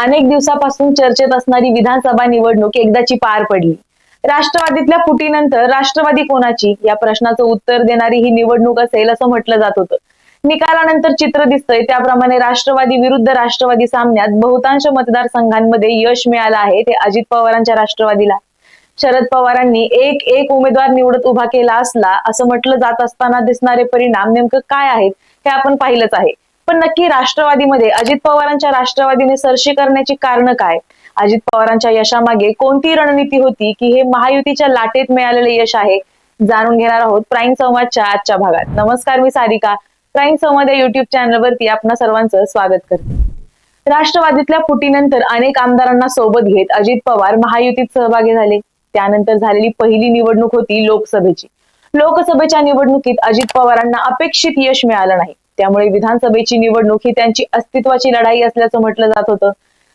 अनेक दिवसापासून चर्चेत असणारी विधानसभा निवडणूक एकदाची पार पडली. राष्ट्रवादीतल्या फुटीनंतर राष्ट्रवादी कोणाची? या प्रश्नाचं उत्तर देणारी ही निवडणूक असेल असं म्हटलं जात होतं. निकालानंतर चित्र दिसतंय. त्याप्रमाणे राष्ट्रवादी विरुद्ध राष्ट्रवादी सामन्यात बहुतांश मतदारसंघांमध्ये यश मिळालं आहे ते अजित पवारांच्या राष्ट्रवादीला. शरद पवारांनी एक एक उमेदवार निवडत उभा केला असला असं म्हटलं जात असताना दिसणारे परिणाम नेमकं काय आहेत हे आपण पाहिलंच आहे. पण नक्की राष्ट्रवादीमध्ये अजित पवारांच्या राष्ट्रवादीने सरशी करण्याची कारण काय? अजित पवारांच्या यशामागे कोणती रणनीती होती की हे महायुतीच्या लाटेत मिळालेले यश आहे? जाणून घेणार आहोत प्राईम संवादच्या आजच्या भागात. नमस्कार मी सारिका. प्राईम संवाद या युट्यूब चॅनलवरती आपण सर्वांचं स्वागत करते. राष्ट्रवादीतल्या फुटीनंतर अनेक आमदारांना सोबत घेत अजित पवार महायुतीत सहभागी झाले. त्यानंतर झालेली पहिली निवडणूक होती लोकसभेची. लोकसभेच्या निवडणुकीत अजित पवारांना अपेक्षित यश मिळालं नाही. त्यामुळे विधानसभेची निवडणूक ही त्यांची अस्तित्वाची लढाई असल्याचं म्हटलं जात होतं.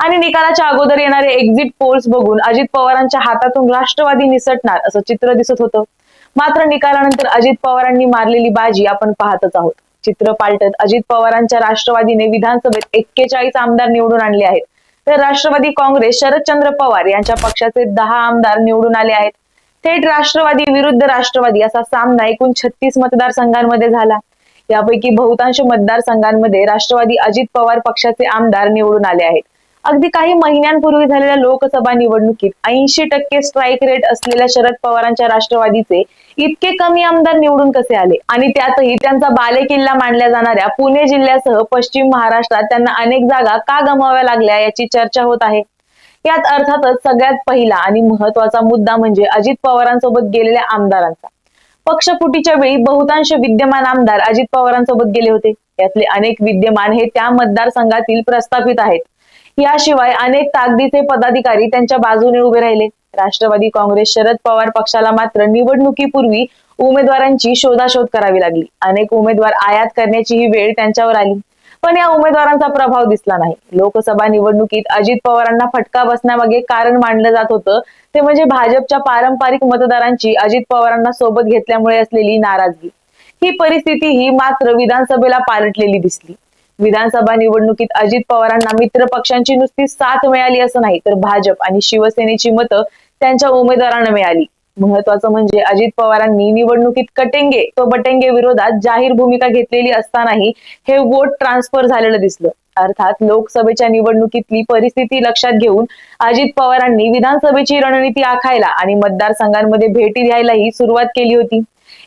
आणि निकालाच्या अगोदर येणारे एक्झिट पोल्स बघून अजित पवारांच्या हातातून राष्ट्रवादी निसटणार असं चित्र दिसत होतं. मात्र निकालानंतर अजित पवारांनी मारलेली बाजी आपण पाहतच आहोत. चित्र पालटत अजित पवारांच्या राष्ट्रवादीने विधानसभेत एक्केचाळीस आमदार निवडून आणले आहेत. तर राष्ट्रवादी काँग्रेस शरदचंद्र पवार यांच्या पक्षाचे दहा आमदार निवडून आले आहेत. थेट राष्ट्रवादी विरुद्ध राष्ट्रवादी असा सामना एकूण छत्तीस मतदारसंघांमध्ये झाला. यापैकी बहुतांश मतदारसंघांमध्ये राष्ट्रवादी अजित पवार पक्षाचे आमदार निवडून आले आहेत. अगदी काही महिन्यांपूर्वी झालेल्या लोकसभा निवडणुकीत ऐंशी टक्के स्ट्राईक रेट असलेल्या शरद पवारांच्या राष्ट्रवादीचे इतके कमी आमदार निवडून कसे आले? आणि त्यातही त्यांचा बालेकिल्ला मानल्या जाणाऱ्या पुणे जिल्ह्यासह पश्चिम महाराष्ट्रात त्यांना अनेक जागा का गमाव्या लागल्या याची चर्चा होत आहे. यात अर्थातच सगळ्यात पहिला आणि महत्त्वाचा मुद्दा म्हणजे अजित पवारांसोबत गेलेल्या आमदारांचा. पक्षफुटीच्या वेळी बहुतांश विद्यमान आमदार अजित पवारांसोबत गेले होते. यातले अनेक विद्यमान हे त्या मतदारसंघातील प्रस्थापित आहेत. याशिवाय अनेक ताकदीचे पदाधिकारी त्यांच्या बाजूने उभे राहिले. राष्ट्रवादी काँग्रेस शरद पवार पक्षाला मात्र निवडणुकीपूर्वी उमेदवारांची शोधाशोध करावी लागली. अनेक उमेदवार आयात करण्याची ही वेळ त्यांच्यावर आली. पण या उमेदवारांचा प्रभाव दिसला नाही. लोकसभा निवडणुकीत अजित पवारांना फटका बसण्यामागे कारण मानलं जात होतं. ते म्हणजे भाजपच्या पारंपरिक मतदारांची अजित पवारांना सोबत घेतल्यामुळे असलेली नाराजगी. ही परिस्थिती ही मात्र विधानसभेला पालटलेली दिसली. विधानसभा निवडणुकीत अजित पवारांना मित्र पक्षांची नुसती साथ मिळाली असं नाही तर भाजप आणि शिवसेनेची मतं त्यांच्या उमेदवारांना मिळाली. महत्वाचं म्हणजे अजित पवारांनी निवडणुकीत कटेंगे तो बटेंगे विरोधात जाहीर भूमिका घेतलेली असतानाही हे वोट ट्रान्सफर झालेलं दिसलं. अर्थात लोकसभेच्या निवडणुकीतली परिस्थिती लक्षात घेऊन अजित पवारांनी विधानसभेची रणनीती आखायला आणि मतदारसंघांमध्ये भेटी द्यायलाही सुरुवात केली होती.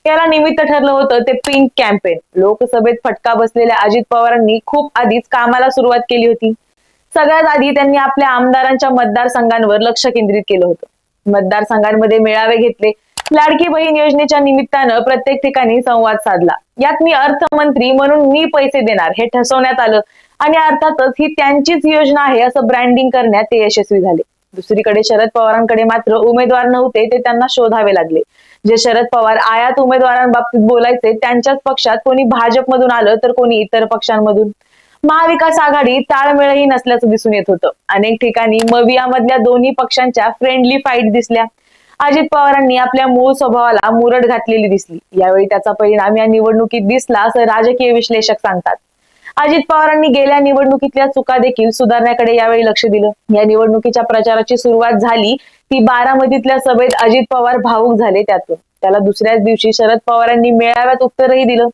याला निमित्त ठरलं होतं ते पिंक कॅम्पेन लोकसभेत फटका बसलेल्या अजित पवारांनी खूप आधीच कामाला सुरुवात केली होती. सगळ्यात आधी त्यांनी आपल्या आमदारांच्या मतदारसंघांवर लक्ष केंद्रित केलं होतं. मतदारसंघांमध्ये मेळावे घेतले. लाडकी बहीण योजनेच्या निमित्तानं प्रत्येक ठिकाणी संवाद साधला. यात मी अर्थमंत्री म्हणून मी पैसे देणार हे ठसवण्यात आलं. आणि अर्थातच ही त्यांचीच योजना आहे असं ब्रँडिंग करण्यात ते यशस्वी झाले. दुसरीकडे शरद पवारांकडे मात्र उमेदवार नव्हते ते त्यांना शोधावे लागले. जे शरद पवार आयात उमेदवारांबाबतीत बोलायचे त्यांच्याच पक्षात कोणी भाजपमधून आलं तर कोणी इतर पक्षांमधून. महाविकास आघाडी ताळमेळही नसल्याचं दिसून येत होतं. अनेक ठिकाणी मवियामधल्या दोन्ही पक्षांच्या फ्रेंडली फाईट दिसल्या. अजित पवारांनी आपल्या मूळ स्वभावाला मुरड घातलेली दिसली. यावेळी त्याचा परिणाम या निवडणुकीत दिसला असं राजकीय विश्लेषक सांगतात. अजित पवारांनी गेल्या निवडणुकीतल्या चुका देखील सुधारण्याकडे यावेळी लक्ष दिलं. या निवडणुकीच्या प्रचाराची सुरुवात झाली. ती बारामतीतल्या सभेत अजित पवार भावूक झाले त्यातून. त्याला दुसऱ्याच दिवशी शरद पवारांनी मेळाव्यात उत्तरही दिलं.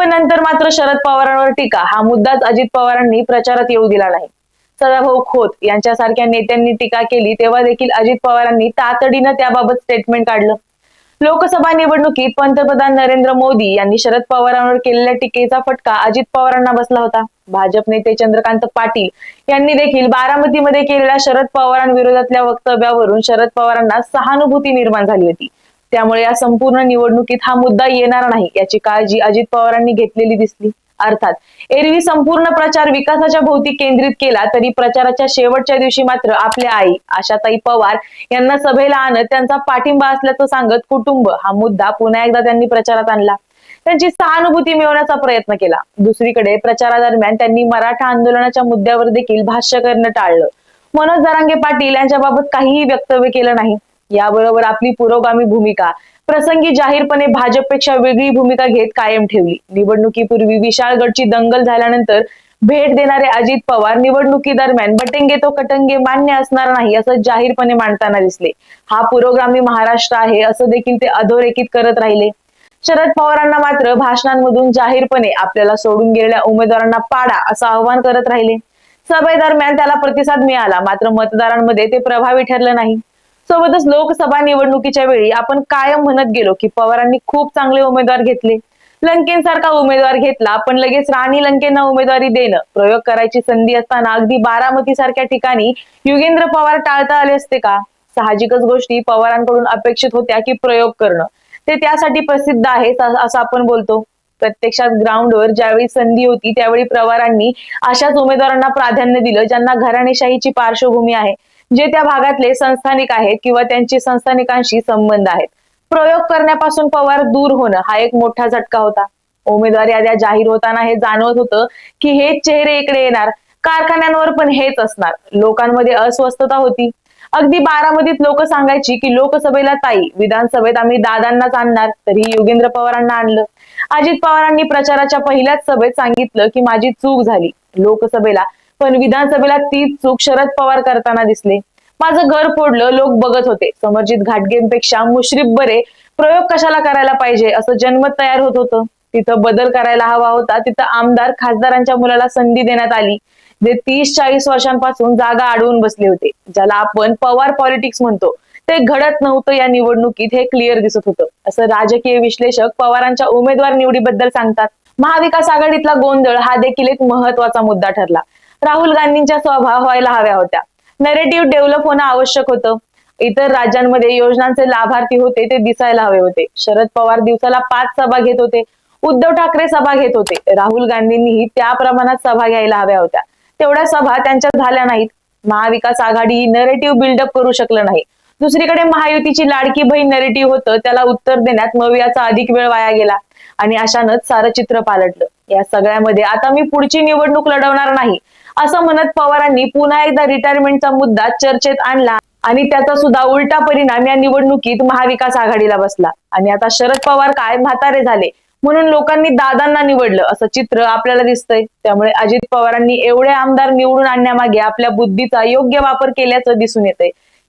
पण नंतर मात्र शरद पवारांवर टीका. हा मुद्दाच अजित पवारांनी प्रचारात येऊ दिला नाही. सदाभाऊ खोत यांच्यासारख्या नेत्यांनी टीका केली तेव्हा देखील अजित पवारांनी तातडीनं त्याबाबत स्टेटमेंट काढलं. लोकसभा निवडणुकीत पंतप्रधान नरेंद्र मोदी यांनी शरद पवारांवर केलेल्या टीकेचा फटका अजित पवारांना बसला होता. भाजप नेते चंद्रकांत पाटील यांनी देखील बारामतीमध्ये केलेल्या शरद पवारांविरोधातल्या वक्तव्यावरून शरद पवारांना सहानुभूती निर्माण झाली होती. त्यामुळे या संपूर्ण निवडणुकीत हा मुद्दा येणार नाही याची काळजी अजित पवारांनी घेतलेली दिसली. अर्थात एरवी संपूर्ण प्रचार विकासाच्या भोवती केंद्रित केला तरी प्रचाराच्या शेवटच्या दिवशी मात्र आपल्या आई आशाताई पवार यांना सभेला आणत त्यांचा पाठिंबा असल्याचं सांगत कुटुंब हा मुद्दा पुन्हा एकदा त्यांनी प्रचारात आणला. त्यांची सहानुभूती मिळवण्याचा प्रयत्न केला. दुसरीकडे प्रचारादरम्यान त्यांनी मराठा आंदोलनाच्या मुद्द्यावर देखील भाष्य करणं टाळलं. मनोज जरांगे पाटील यांच्याबाबत काहीही वक्तव्य केलं नाही. याबरोबर आपली पुरोगामी भूमिका. प्रसंगी जाहीरपणे भाजपपेक्षा वेगळी भूमिका घेत कायम ठेवली. निवडणुकीपूर्वी विशाळगडची दंगल झाल्यानंतर भेट देणारे अजित पवार निवडणुकी दरम्यान बटेंगे तो कटंगे मान्य असणार नाही असं जाहीरपणे मांडताना दिसले. हा पुरोगामी महाराष्ट्र आहे असं देखील ते अधोरेखित करत राहिले. शरद पवारांना मात्र भाषणांमधून जाहीरपणे आपल्याला सोडून गेलेल्या उमेदवारांना पाडा असं आवाहन करत राहिले. सभेदरम्यान त्याला प्रतिसाद मिळाला मात्र मतदारांमध्ये ते प्रभावी ठरलं नाही. सोबतच लोकसभा निवडणुकीच्या वेळी आपण कायम म्हणत गेलो की पवारांनी खूप चांगले उमेदवार घेतले. लंकेंसारखा उमेदवार घेतला पण लगेच राणी लंकेंना उमेदवारी देणं प्रयोग करायची संधी असताना अगदी बारामती सारख्या ठिकाणी युगेंद्र पवार टाळता आले असते का? साहजिकच गोष्टी पवारांकडून अपेक्षित होत्या की प्रयोग करणं. ते त्यासाठी प्रसिद्ध आहे असं आपण बोलतो. प्रत्यक्षात ग्राउंडवर ज्यावेळी संधी होती त्यावेळी पवारांनी अशाच उमेदवारांना प्राधान्य दिलं ज्यांना घराणेशाहीची पार्श्वभूमी आहे. जे त्या भागातले संस्थानिक आहेत किंवा त्यांची संस्थानिकांशी संबंध आहेत. प्रयोग करण्यापासून पवार दूर होणं हा एक मोठा झटका होता. उमेदवार याद्या जाहीर होताना हे जाणवत होतं की हे चेहरे इकडे येणार कारखान्यांवर पण हेच असणार. लोकांमध्ये अस्वस्थता होती. अगदी बारामतीत लोक सांगायची की लोकसभेला ताई विधानसभेत आम्ही दादांनाच आणणार तरी योगेंद्र पवारांना आणलं. अजित पवारांनी प्रचाराच्या पहिल्याच सभेत सांगितलं की माझी चूक झाली. लोकसभेला पण विधानसभेला तीच चूक शरद पवार करताना दिसले. माझं घर फोडलं लोक बघत होते. समर्जित घाटगेंपेक्षा मुश्रीफ बरे प्रयोग कशाला करायला पाहिजे असं जन्मत तयार होत होतं. तिथं बदल करायला हवा होता. तिथं आमदार खासदारांच्या मुलाला संधी देण्यात आली. जे तीस चाळीस वर्षांपासून जागा अडवून बसले होते. ज्याला आपण पवार पॉलिटिक्स म्हणतो. ते घडत नव्हतं या निवडणुकीत हे क्लिअर दिसत होतं. असं राजकीय विश्लेषक पवारांच्या उमेदवार निवडीबद्दल सांगतात. महाविकास आघाडीतला गोंधळ हा देखील एक महत्त्वाचा मुद्दा ठरला. राहुल गांधींच्या स्वभाव व्हायला हव्या होत्या. नरेटिव्ह डेव्हलप होणं आवश्यक होतं. इतर राज्यांमध्ये योजनांचे लाभार्थी होते ते दिसायला हवे होते. शरद पवार दिवसाला पाच सभा घेत होते. उद्धव ठाकरे सभा घेत होते. राहुल गांधींनीही त्या प्रमाणात सभा घ्यायला हव्या होत्या. तेवढ्या सभा त्यांच्या झाल्या नाहीत. महाविकास आघाडी नरेटिव्ह बिल्डअप करू शकलं नाही. दुसरीकडे महायुतीची लाडकी बहीण नरेटिव्ह होतं त्याला उत्तर देण्यात मवियाचा अधिक वेळ वाया गेला. आणि अशानच सारं चित्र पालटलं. या सगळ्यामध्ये आता मी पुढची निवडणूक लढवणार नाही असं म्हणत पवारांनी पुन्हा एकदा रिटायरमेंटचा मुद्दा चर्चेत आणला. आणि त्याचा सुद्धा उलटा परिणाम या निवडणुकीत महाविकास आघाडीला बसला. आणि आता शरद पवार काय म्हातारे झाले म्हणून लोकांनी दादांना निवडलं असं चित्र आपल्याला दिसतंय. त्यामुळे अजित पवारांनी एवढे आमदार निवडून आणण्यामागे आपल्या बुद्धीचा योग्य वापर केल्याचं दिसून येतंय.